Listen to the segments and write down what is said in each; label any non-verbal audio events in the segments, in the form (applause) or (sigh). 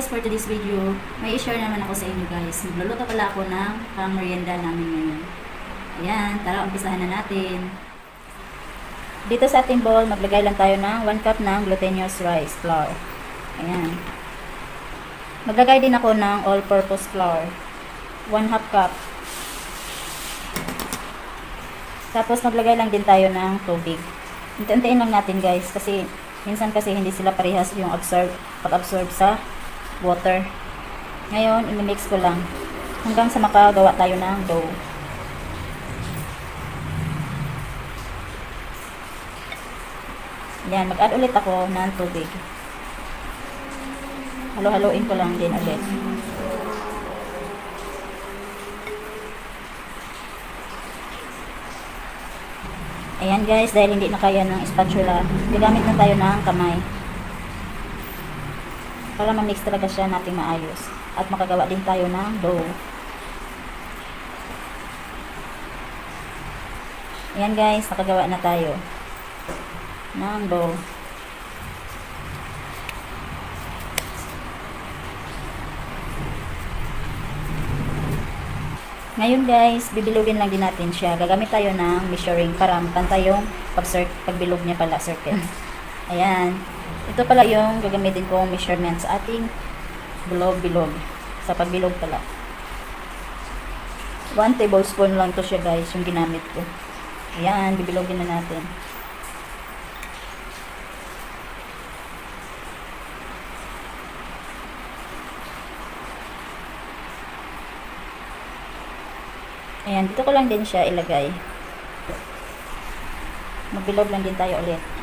guys, for today's video, may i-share naman ako sa inyo guys. Magluluto pala ako ng pang merienda namin ngayon. Ayan, tara umpisahan na natin. Dito sa ating bowl, maglagay lang tayo ng 1 cup ng glutinous rice flour. Ayan. Maglagay din ako ng all-purpose flour. 1 half cup. Tapos maglagay lang din tayo ng tubig. Unti-untiin lang natin guys kasi minsan kasi hindi sila parehas yung absorb, pag-absorb sa water. Ngayon, imimix ko lang hanggang sa makagawa tayo ng dough. Yan, mag-add ulit ako ng tubig. Halo-haloin ko lang din ulit. Ayan guys, dahil hindi na kaya ng spatula, gagamit na tayo ng kamay. Para ma-mix talaga siya natin maayos. At makagawa din tayo ng dough. Ayan guys, nakagawa na tayo ng dough. Ngayon guys, bibilugin lang din natin siya. Gagamit tayo ng measuring para pantay yung pag pagbilog niya pala circle. (laughs) Ayan. Ito pala yung gagamitin kong measurement sa ating bilog-bilog. Sa pagbilog pala. 1 tablespoon lang to siya guys, yung ginamit ko. Ayan, bibilogin na natin. Ayan, dito ko lang din siya ilagay. Magbilog lang din tayo ulit.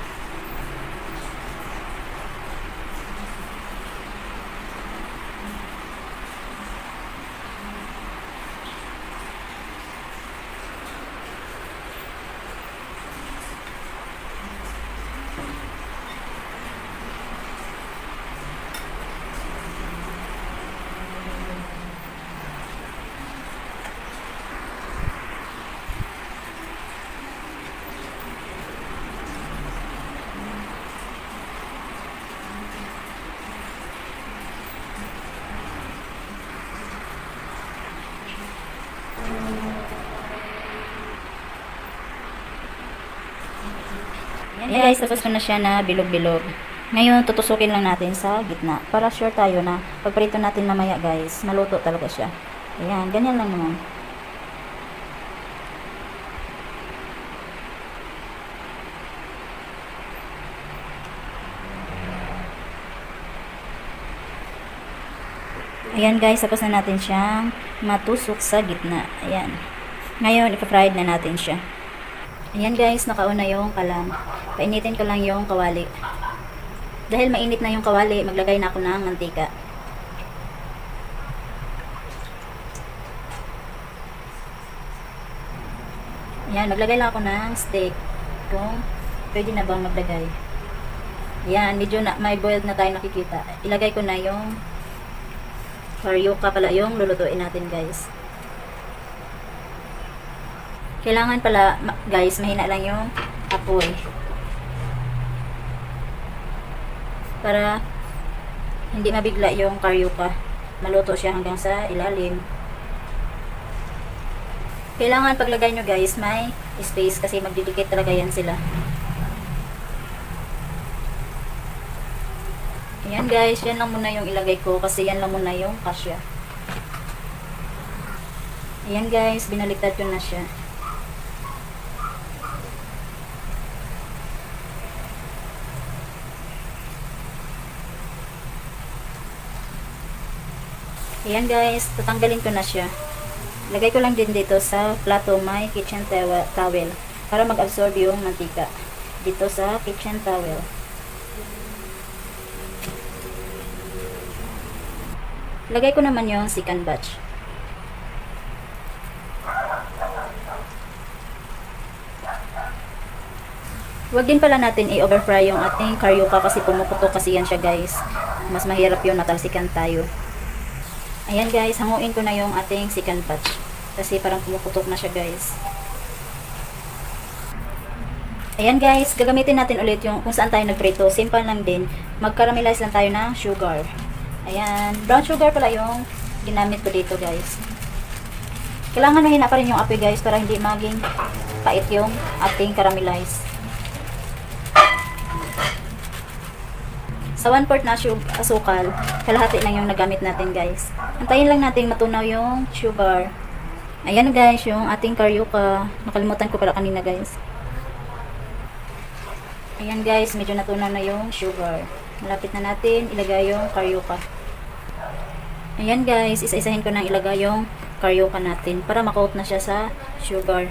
Yan guys, tapos ko na siya na bilog-bilog. Ngayon, tutusukin lang natin sa gitna. Para sure tayo na pagprito natin mamaya guys, maluto talaga siya. Ayan, ganyan lang naman. Ayan guys, tapos na natin siyang matusok sa gitna. Ayan. Ngayon, ipa-fried na natin siya. Ayan guys, nakauna yung kalam. Painitin ko lang yung kawali. Dahil mainit na yung kawali, maglagay na ako ng mantika. Ayan, maglagay lang ako ng steak. Kung pwede na bang maglagay. Ayan, medyo na, may boiled na tayo nakikita. Ilagay ko na yung karyoka pala yung lulutuin natin guys. Kailangan pala, guys, mahina lang yung apoy. Para hindi mabigla yung karyuka. Maluto siya hanggang sa ilalim. Kailangan paglagay nyo guys, may space kasi magdidikit talaga yan sila. Ayan guys, yan lang muna yung ilagay ko kasi yan lang muna yung kasya. Ayan guys, binaliktad ko na siya. Ayan guys, tatanggalin ko na siya. Lagay ko lang din dito sa plato may kitchen towel para mag-absorb yung mantika dito sa kitchen towel. Lagay ko naman yung second batch. Huwag din pala natin i-overfry yung ating karyuka kasi pumuputok kasi yan siya guys. Mas mahirap yun matalsikan tayo. Ayan guys, hanguin ko na yung ating second batch. Kasi parang pumuputok na siya guys. Ayan guys, gagamitin natin ulit yung kung saan tayo nagprito. Simple lang din. Mag-caramelize lang tayo ng sugar. Ayan. Brown sugar pala yung ginamit ko dito guys. Kailangan mahina pa rin yung apoy guys para hindi maging pait yung ating caramelize. Sa 1 quart na su- asukal, kalahati lang yung nagamit natin guys. Antayin lang natin matunaw yung sugar. Ayan guys, yung ating karyuka. Nakalimutan ko pala kanina guys. Ayan guys, medyo natunaw na yung sugar. Malapit na natin ilagay yung karyuka. Ayan guys, isa-isahin ko nang ilagay yung karyuka natin para makoat na siya sa sugar.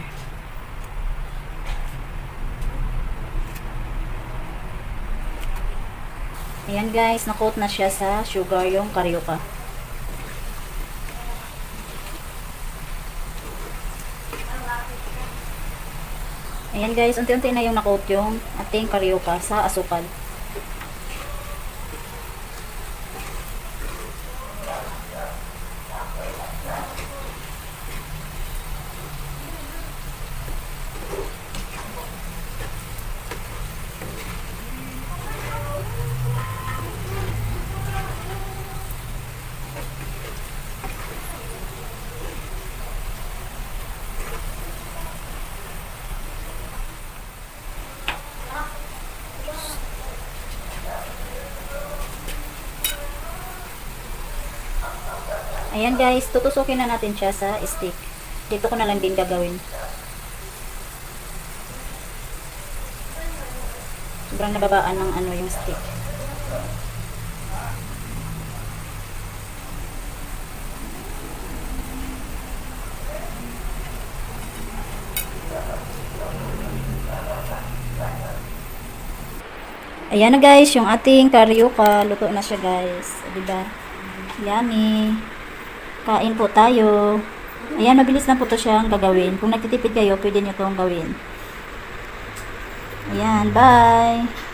Ayan guys, nakoat na siya sa sugar yung karyuka. Ayan guys, unti-unti na yung nakoat yung ating karyuka sa asukal. Ayan guys, tutusukin na natin siya sa stick. Dito ko na lang din gagawin. Sobrang nababaan ng ano yung stick. Ayan na guys, yung ating karyuka. Luto na siya guys. Diba? Yummy. Kain po tayo. Ayan, mabilis lang po to siyang gagawin. Kung nagtitipid kayo, pwede nyo itong gawin. Ayan, bye!